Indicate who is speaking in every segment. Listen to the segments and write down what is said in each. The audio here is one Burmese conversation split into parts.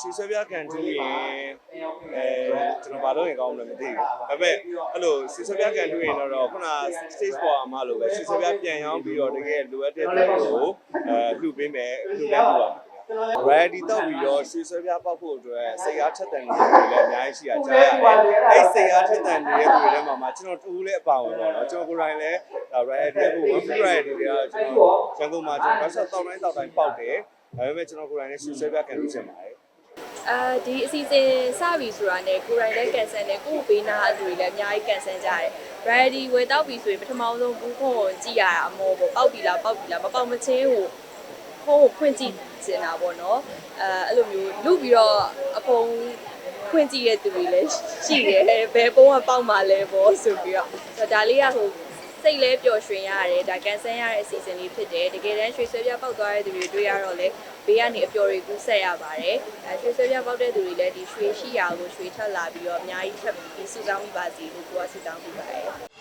Speaker 1: ရှေ့ဆွဲပြကန်တူးရင်အဲကျွန်တော်ဘာလို့ရင်ကောင်းလဲမသိဘူးဒါပေမဲ့အဲ့လိုရှေ့ဆွဲပြကန်တူးရင်တော့ခုန stage ပေါ်အမလို့ပဲရှေ့ဆွဲပြပြန်ရောင်းပြီးတော့တကယ်လိုအပ်တဲ့ပုံကိုအဲလှူပေးမယ်လှူလဲပြပါမယ် ready တော့ပြီးတော့ရွှေဆွဲပြပောက်ဖို့အတွက်စိတ်အားထက်သန်နေတဲ့လူတွေလည်းအများကြီးရှိတာကြားရတယ်။အဲ့စိတ်အားထက်သန်နေတဲ့လူတွေထဲမှာမှကျွန်တော်တူလည်းအပါဝင်ပေါ့နော်။ကျွန်တော်ကိုယ်တိုင်လည်း ready ကို one free ready တွေကကျွန်တော်ရန်ကုန်မှာကျွန်တော်ဆက်တောက်တိုင်းတောက်တိုင်းပေါက်တယ်။ဒါပေမဲ့ကျွန်တော်ကိုယ်တိုင်လည်းရွှေဆွဲပြကန်လို့ချင်ပါတယ်။
Speaker 2: အာဒီအစီအစဉ်စပြီဆိုတာနဲ့ကိုယ်တိုင်လည်းကန်ဆယ်နဲ့ကိုယ့်ဘေးနာအတူတွေလည်းအများကြီးကန်ဆယ်ကြတယ် ready ဝယ်တော့ပြီဆိုရင်ပထမဆုံးဘူးခွန်ကိုကြည့်ရတာအမောပေါ့ပောက်ပြီလားပောက်ပြီလားမပောက်မချင်းကိုဖုန်းကိုဖွင့်ကြည့်နေတာပေါ့နော်အဲအဲ့လိုမျိုးလူပြီးတော့အဖုံဖွင့်ကြည့်ရတဲ့သူတွေလည်းရှိတယ်ဘယ်ပုံးကပေါက်မှလဲပေါ့ဆိုပြီးတော့ဆိုတော့ဒါလေးကဟို စိတ်လဲပျော်ရွှင်ရတယ်ဒါကန်ဆယ်ရတဲ့အစီအစဉ်လေးဖြစ်တယ်တကယ်တမ်းရွှေဆွဲပြပောက်သွားတဲ့သူတွေတွေ့ရတော့လေဘေးကနေအပျော်တွေကူးဆက်ရပါတယ်အဲရွှေဆွဲပြပောက်တဲ့သူတွေလည်းဒီရွှေရှိရာကိုရွှေထက်လာပြီးတော့အများကြီးထပ်ပြီးစုဆောင်းမိပါစီလို့ကိုကစုဆောင်းပြပါတယ်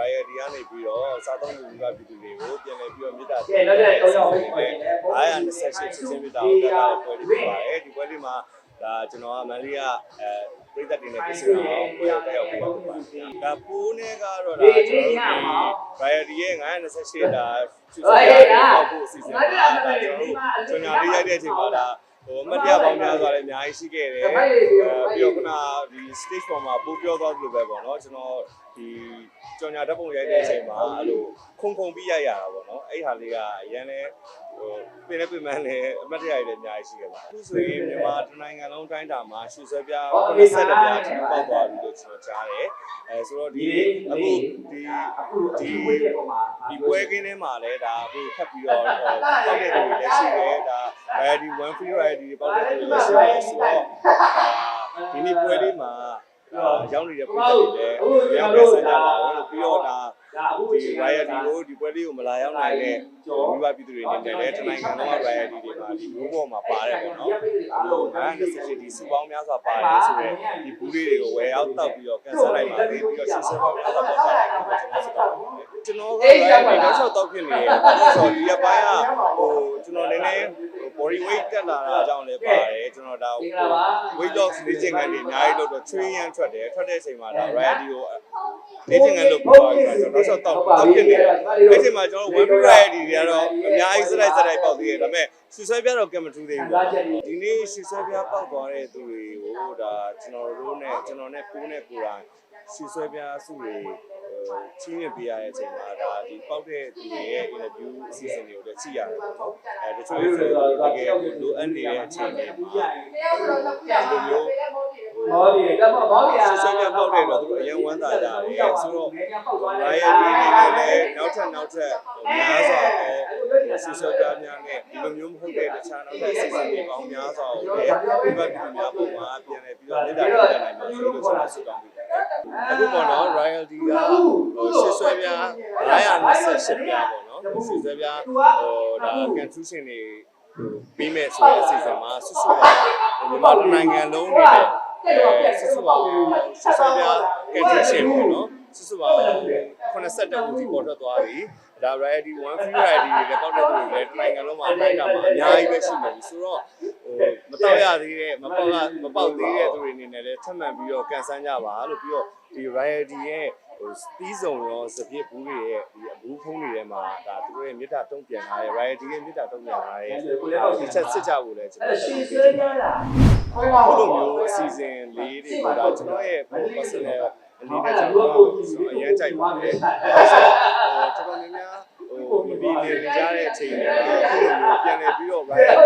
Speaker 1: riot ဒီကနေပြီးတော့စားသုံးလူကပြည်သူတွေကိုပြန်လည်ပြီးတော့မေတ္တာကဲတော့တဲ့တော့ကြောင့်ပဲအားရ28ချင်းချင်းမေတ္တာကိုတက်လာတဲ့ပွဲလေးဖြစ်ပါတယ်ဒီပွဲလေးမှာဒါကျွန်တော်ကမန်လေးကအဲပြည်သက်တွေနဲ့ပြည့်စုံအောင်ပွဲတက်ရောက်ပြီးတော့ပါတယ်ဒါပိုးနဲ့ကတော့ဒါကျွန်တော်တို့ riot ရဲ့928ဒါကျူစာရအောင်ဖို့အစီအစဉ်ပါဒါကျွန်တော်တို့ကျွန်တော်လေးရိုက်တဲ့အချိန်မှာဒါဟိုအမတ်တရားပေါင်းများစွာလည်းအများကြီးရှိခဲ့တယ်အဲပြီးတော့ခုနဒီ stage ပေါ်မှာပို့ပြောသွားသလိုပဲပေါ့နော်ကျွန်တော် ဒီကြော်ညာဓာတ်ပုံရိုက်တဲ့အချိန်မှာအဲ့လိုခုံခုံပြီးရိုက်ရတာပေါ့နော်အဲ့ဟာလေးကအရန်လဲဟိုပြင်လဲပြင်မှန်းလဲအမတ်တရားတွေလည်းအများကြီးရှိခဲ့ပါတယ်အခုဆိုရင်မြန်မာတနိုင်ငံလုံးတိုင်းတာမှာရှူဆွဲပြားဆက်လက်ပြားထပ်ပေါက်သွားပြီလို့ကျွန်တော်ကြားတယ်အဲဆိုတော့ဒီအခုဒီဒီဒီပွဲကင်းထဲမှာလဲဒါအခုထပ်ပြီးတော့ပေါက်တဲ့သူတွေလည်းရှိတယ်ဒါအဲဒီ one free ride တွေပေါက်တဲ့သူတွေလည်းရှိတယ်ဆိုတော့ဒီနေ့ပွဲလေးမှာ ရောက်နေတဲ့ပုံစံတွေလည်းရောင်းနေစကြပါဘူးလို့ပြီးတော့ဒါဒီ riot ဒီကိုဒီပွဲလေးကိုမလာရောက်နိုင်တဲ့မိဘပြည်သူတွေအနေနဲ့လည်းတနိုင်ငံလုံးက riot တွေမှာဒီဘူးပေါ်မှာပါတယ်ပေါ့နော်။ဟို928ဒီစုပေါင်းများစွာပါတယ်ဆိုတော့ဒီဘူးလေးတွေကိုဝယ်ရောက်တောက်ပြီးတော့ကန်ဆယ်လိုက်ပါသေးပြီးတော့ရှင်းစပေါင်းများစွာပေါ်တာကျွန်တော်က riot တွေတော့ချက်တောက်ဖြစ်နေတယ်။ဆိုတော့ဒီအပိုင်းကဟိုကျွန်တော်နည်းနည်း body weight တက်လာတာအကြောင်းလည်းပါတယ်ကျွန်တော်ဒါ weight loss လေ့ကျင့်ခန်းတွေအများကြီးလုပ်တော့ချွေးရမ်းထွက်တယ်ထွက်တဲ့အချိန်မှာဒါ riot ကိုလေ့ကျင့်ခန်းလုပ်ပြီးတော့ကျွန်တော်တော့တောက်တောက်ဖြစ်နေတယ်အဲ့ဒီမှာကျွန်တော် one variety တွေကတော့အများကြီးစလိုက်စလိုက်ပေါက်သေးတယ်ဒါပေမဲ့ရှူဆွဲပြတော့ကင်မထူးသေးဘူးဒီနေ့ရှူဆွဲပြပေါက်သွားတဲ့သူတွေကိုဒါကျွန်တော်တို့နဲ့ကျွန်တော်နဲ့ကိုးနဲ့ကိုယ်တိုင်ရှူဆွဲပြစုတွေ ချင်းမြပေးရတဲ့အချိန်မှာဒါဒီပေါက်တဲ့သူတွေရဲ့ interview အစီအစဉ်တွေကိုလည်းကြည့်ရတယ်ပေါ့နော်အဲတချို့ဆိုတကယ်လိုအပ်နေတဲ့အချိန်တွေမှာဒီလိုမျိုး
Speaker 3: ဘောဒီကမဘောဒီ
Speaker 1: ဆဆပြပေါက်တယ်တော့သူတို့အရင်ဝမ်းသာကြတယ်ဆိုတော့ဘာရဲ့ဒီနေနဲ့လည်းနောက်ထပ်နောက်ထပ်များစွာတော့ဆဆပြများနဲ့ဒီလိုမျိုးမဟုတ်တဲ့တခြားနောက်ထပ်စီစဉ်တွေပေါင်းများစွာကိုလည်းဒီဘက်ပြည်များပုံမှာပြန်လဲပြီးတော့လက်တာပြနိုင်မှာဆိုလို့ကျွန်တော်ဆုတောင်းပေးပါတယ် အခုပေါ့နော် royalty ကဟိုဆဆပြ928ပြပေါ့နော်ဆဆပြဟိုဒါ constitution တွေပြီးမဲ့ဆိုတဲ့အစီအစဉ်မှာဆွဆွပါမြန်မာနိုင်ငံလုံးနေတဲ့ဆဆပါဆဆပြကက်တီရှင်ပေါ့နော် ဆဆပါ82ဦးဒီပေါ်ထွက်သွားပြီဒါ ready one free ready တွေလည်းပေါက်တဲ့သူတွေလည်းနိုင်ငံလုံးမှာတိုင်းတာမှာအများကြီးပဲရှိနေပြီဆိုတော့ဟိုမတော့ရသေးတဲ့မပေါက်ကမပေါက်သေးတဲ့သူတွေအနေနဲ့လည်းထပ်မံပြီးတော့ကန်ဆန်းကြပါလို့ပြီးတော့ဒီ ready ရဲ့ဟိုသီးစုံရောစပြစ်ဘူးတွေရဲ့ဒီအဘူးဖုံးတွေထဲမှာဒါသူတို့ရဲ့မြေတာတုံးပြန်လာတဲ့ ready ရဲ့မြေတာတုံးပြန်လာတဲ့ဒီချက်စစ်ကြဖို့လည်းကျွန်တော်
Speaker 3: ရှင်း
Speaker 1: တို့
Speaker 3: စဲရတာခွဲပါ
Speaker 1: ခု
Speaker 3: ဘော
Speaker 1: လိုမျိုးအစီအစဉ်လေးတွေကိုဒါကျွန်တော်ရဲ့ personal အနေနဲ့ကျွန်တော်အရင်ကြိုက်ပါတယ်။တော်တော်များများဟိုမပြီးနေကြတဲ့အချိန်တွေမှာခုလိုမျိုးပြန်လည်ပြီးတော့ Ryan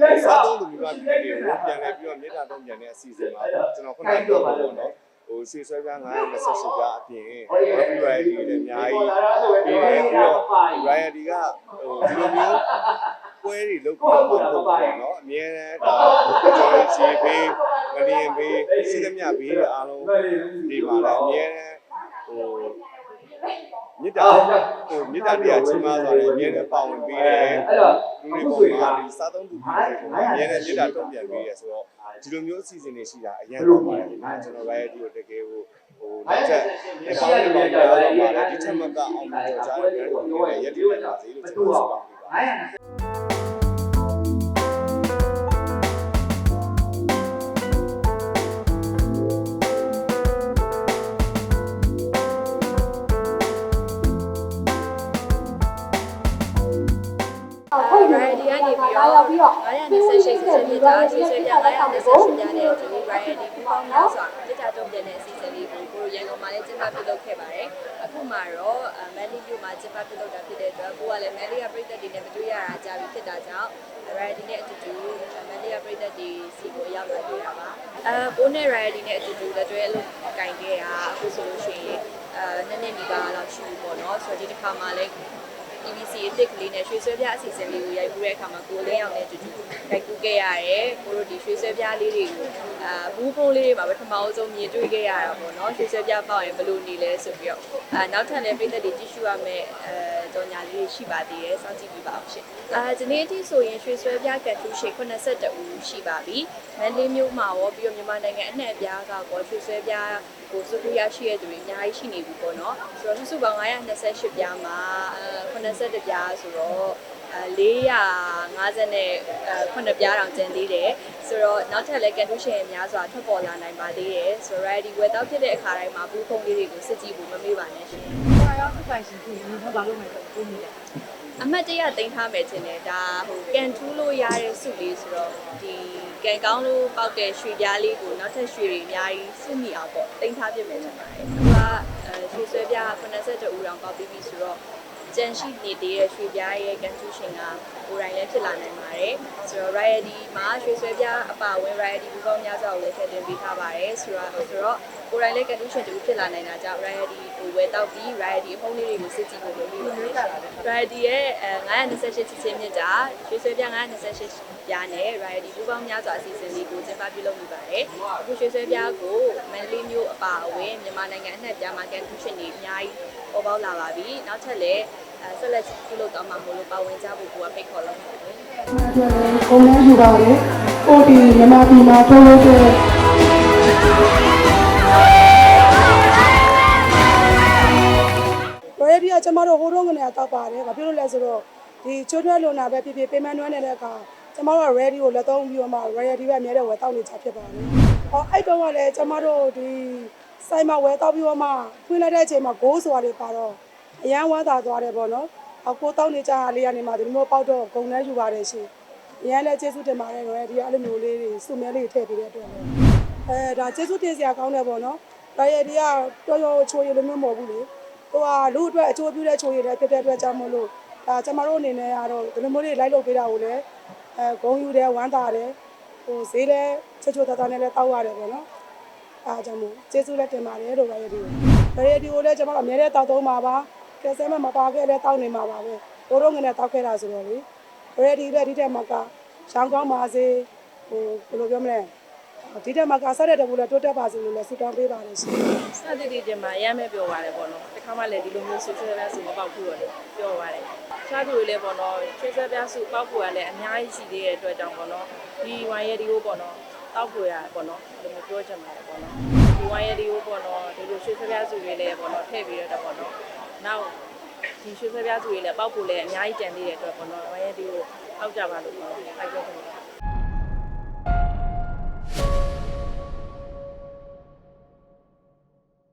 Speaker 1: ကစားသုံးသူမျိုးပြည်တွေကိုပြန်လည်ပြီးတော့မြေတားတော့ပြန်တဲ့အစီအစဉ်မှာကျွန်တော်ခုနကပြောပါတော့နော်ဟိုရွှေဆွဲပြား928ပြားအပြင် Happy Ryan တွေလည်းအများကြီးပြီးတယ်ပြီးတော့ Ryan ဒီကဟိုဒီလိုမျိုး ပွဲတွေလုပ်ပြီးတော့ပေါ့နော်အမြဲတမ်းဒါကျွန်တော်ခြေပေးရီယန်ဘေးစီးသမျှဘေးအားလုံးဒီမှာလည်းအမြဲတမ်းဟိုမြစ်တာဟိုမြစ်တာတရားချီးမားစွာနဲ့အမြဲတမ်းပါဝင်ပေးတယ်
Speaker 3: အဲ့တော့
Speaker 1: လူတွေပေါ်မှာဒီစားသုံးသူတွေပေါ်မှာအများနဲ့မြစ်တာတုံ့ပြန်ပေးရဆိုတော့ဒီလိုမျိုးအစီအစဉ်တွေရှိတာအရင်တော့ပါတယ်ကျွန်တော် variety ကိုတကယ်ကိုဟိုနောက်ထပ်ဒီပေါင်းပေါင်းကြားတော့ပါတယ်ဒီချက်မှတ်ကအောင်မြင်ကြတဲ့ကျွန်တော်ရဲ့ရက်တည်ပါစေလို့ကျွန်တော်ဆုတောင်းပေးပါတယ်
Speaker 2: 928စစ်စစ်ပြတာရေးဆွဲပြ928ပြတဲ့ဒီ variety ပူပေါင်းနောက်စွာပြတာတုံးပြန်တဲ့အစီအစဉ်လေးကိုကိုရန်ကုန်မှာလည်းကျင်းပပြုလုပ်ခဲ့ပါတယ်။အခုမှတော့မန်လီမြို့မှာကျင်းပပြုလုပ်တာဖြစ်တဲ့အတွက်ကိုကလည်းမန်လီကပြည်သက်တွေနဲ့မတွေ့ရတာကြာပြီဖြစ်တာကြောင့် variety နဲ့အတူတူမန်လီကပြည်သက်တွေစီကိုရောက်လာကြတာပါ။အဲကိုနဲ့ variety နဲ့အတူတူလက်တွဲလို့ကင်ခဲ့တာအခုဆိုလို့ရှိရင်အဲနှစ်နှစ်နီးပါးလောက်ရှိပြီပေါ့နော်။ဆိုတော့ဒီတစ်ခါမှလည်း EBC အစ်စ်ကလေးနဲ့ရွှေဆွဲပြားအစီအစဉ်လေးကိုရိုက်ကူးတဲ့အခါမှာကိုလင်းအောင်နဲ့တူတူရိုက်ကူးခဲ့ရတယ်။ကိုတို့ဒီရွှေဆွဲပြားလေးတွေကိုအာဘူးဖုံးလေးတွေမှာပထမအဆုံးမြင်တွေ့ခဲ့ရတာပေါ့နော်။ရွှေဆွဲပြားပေါက်ရင်ဘယ်လိုနေလဲဆိုပြီးတော့အာနောက်ထပ်လည်းပြည်သက်တွေကြည့်ရှုရမယ့်အဲကြော်ညာလေးတွေရှိပါသေးတယ်။စောင့်ကြည့်ပြပါအောင်ရှင်။အာဒီနေ့အထိဆိုရင်ရွှေဆွဲပြားကတ်ထူးရှေ82ဦးရှိပါပြီ။မန္တလေးမြို့မှာရောပြီးတော့မြန်မာနိုင်ငံအနှံ့အပြားကကောရွှေဆွဲပြား ကိုစုခုရရှိရတဲ့သူတွေအများကြီးရှိနေပြီပေါ့နော်။ဆိုတော့စုစုပေါင်း928ပြားမှာအဲ82ပြားဆိုတော့အဲ450နဲ့အဲ9ပြားတောင်ကျန်သေးတယ်ဆိုတော့နောက်ထပ်လည်းကန်တူးရှင်များစွာထွက်ပေါ်လာနိုင်ပါသေးတယ်ဆိုတော့ ready ဝယ်တော့ဖြစ်တဲ့အခါတိုင်းမှာဘူးဖုံးလေးတွေကိုစစ်ကြည့်ဖို့မမေ့ပါနဲ့ရှင်
Speaker 4: ဘာရောက်သူပိုင်ရှင်သူဒီတော့ဘာလို့မလဲဆိုကိုနေတယ်
Speaker 2: အမှတ်တရတင်ထားမယ်ခြင်းနဲ့ဒါဟိုကန်ထူးလို့ရတဲ့စုလေးဆိုတော့ဒီ ကန်ကောင်းလို့ပေါက်တဲ့ရွှေပြားလေးကိုနောက်ထပ်ရွှေတွေအများကြီးစုမိအောင်ပေါ့တင်ထားပြမယ်ခြင်းပါတယ်သူကအဲရွှေဆွဲပြား82ဦးတောင်ပေါက်ပြီးပြီဆိုတော့ကြန်ရှိနေသေးတဲ့ရွှေပြားရဲ့ကန်ထူးရှင်ကကိုယ်တိုင်လည်းဖြစ်လာနိုင်ပါတယ်ဆိုတော့ Riety မှာရွှေဆွဲပြားအပါဝင် Riety ဘူပေါင်းများစွာကိုလည်းထည့်သွင်းပေးထားပါတယ်ဆိုတော့ဆိုတော့ကိုယ်တိုင်လည်းကန်ထူးရှင်တူဖြစ်လာနိုင်တာကြောင့် Riety ကိုဝယ်တော့ပြီး Riety အဖုံးလေးတွေကိုစစ်ကြည့်ဖို့လုပ်ပြီးပါတယ် Riety ရဲ့အဲ928ချစ်ချင်းမြစ်တာရွှေဆွေပြ928 ပြားနဲ့ Riety ပူပေါင်းများစွာအစီအစဉ်လေးကိုကျင်းပပြုလုပ်နေပါတယ်။အခုရွှေဆွေပြားကိုမန္တလေးမြို့အပါအဝင်မြန်မာနိုင်ငံအနှံ့ပြားမှာကန်ထူးရှင်တွေအများကြီးပေါ်ပေါက်လာပါပြီ။နောက်ထပ်လည်းအဲဆက်လက်ပြုလုပ်တော့မှာမို့လို့ပါဝင်ကြဖို့ကိုကဖိတ်ခေါ်လိုက်ပါတယ်။
Speaker 5: အတွက်လည်းပုံမှန်ယူပါလေ။ကိုဒီမြန်မာပြည်မှာထုတ်လို့တဲ့ variety ကကျမတို့ဟိုတုန်းကနေတောက်ပါတယ်။ဘာဖြစ်လို့လဲဆိုတော့ဒီချိုးထွဲလွန်တာပဲဖြစ်ဖြစ် payment နွမ်းနေတဲ့အခါ ကျမတို့က ready ကိုလက်သုံးပြီးတော့မှ variety ပဲအများတဲ့ဝယ်တောက်နေချဖြစ်ပါတယ်။ဟောအဲ့တုန်းကလည်းကျမတို့ဒီစိုက်မှာဝယ်တောက်ပြီးတော့မှဖွင့်လိုက်တဲ့အချိန်မှာ goal ဆိုတာတွေပါတော့အရန်ဝမ်းသာသွားတယ်ပေါ့နော်။အကိုတောက်နေကြတာလေးကနေမှဒီလိုမျိုးပေါက်တော့ဂုံနှမ်းယူပါတယ်ရှင်။အရန်လည်းကျေးဇူးတင်ပါတယ်တော့ဒီအဲ့လိုမျိုးလေးတွေစုမဲလေးထည့်ပေးတဲ့အတွက်လည်းအဲဒါကျေးဇူးတင်စရာကောင်းတယ်ပေါ့နော်။ဒါရဲ့ဒီကတော်တော်ချိုးရလိုမျိုးမဟုတ်ဘူးလေ။ဟိုကလူအတွက်အချိုးပြတဲ့ချိုးရတဲ့ဖြစ်တဲ့အတွက်ကြောင့်မလို့ဒါကျမတို့အနေနဲ့ကတော့ဒီလိုမျိုးလေးလိုက်လုပ်ပေးတာကိုလည်း အဲဂုံယူတယ်ဝမ်းသာတယ်ဟိုဈေးလည်းချွတ်ချွတ်သားသားနဲ့လည်းတောက်ရတယ်ပေါ့နော်။အားကြောင့်မို့ကျေးဇူးလည်းတင်ပါတယ်လို့ဒါရဲ့ဒီကိုဒါရဲ့ဒီကိုလည်းကျမတို့အများနဲ့တောက်သုံးပါပါ။ကဲဆဲမမပါခဲ့လဲတောက်နေမှာပါပဲ။တို့တော့ငနဲ့တောက်ခဲ့တာဆိုတော့လေ။ ready ပဲဒီတက်မှာကရောင်းကောင်းပါစေဟိုဘယ်လိုပြောမလဲ ဒီတက်မှာကဆက်တဲ့တကူလည်းတိုးတက်ပါစေလို့လည်းဆုတောင်းပေးပါတယ်ရှင်
Speaker 4: စသတိတင်မှာရမ်းမဲ့ပြောပါတယ်ပေါ့နော်တစ်ခါမှလည်းဒီလိုမျိုးဆူဆွဲပြားစုမပေါက်ဘူးတော့လေပြောပါတယ်စားသူတွေလည်းပေါ့နော်ဆွဲဆွဲပြားစုပေါက်ဖို့ကလည်းအများကြီးရှိသေးတဲ့အတွက်ကြောင့်ပေါ့နော်ဒီဝိုင်းရဒီကိုပေါ့နော်တောက်ဖို့ရပေါ့နော်ဒီလိုပြောချင်ပါတယ်ပေါ့နော်ဒီဝိုင်းရဒီကိုပေါ့နော်ဒီလိုဆွဲဆွဲပြားစုတွေလည်းပေါ့နော်ထည့်ပြီးတော့ပေါ့နော်နောက်ဒီဆွဲဆွဲပြားစုတွေလည်းပေါက်ဖို့လည်းအများကြီးတန်သေးတဲ့အတွက်ပေါ့နော်ဝိုင်းရဒီကိုပေါက်ကြပါလို့ပေါ့နော်ဖိုက်ပြောချင်ပါတယ်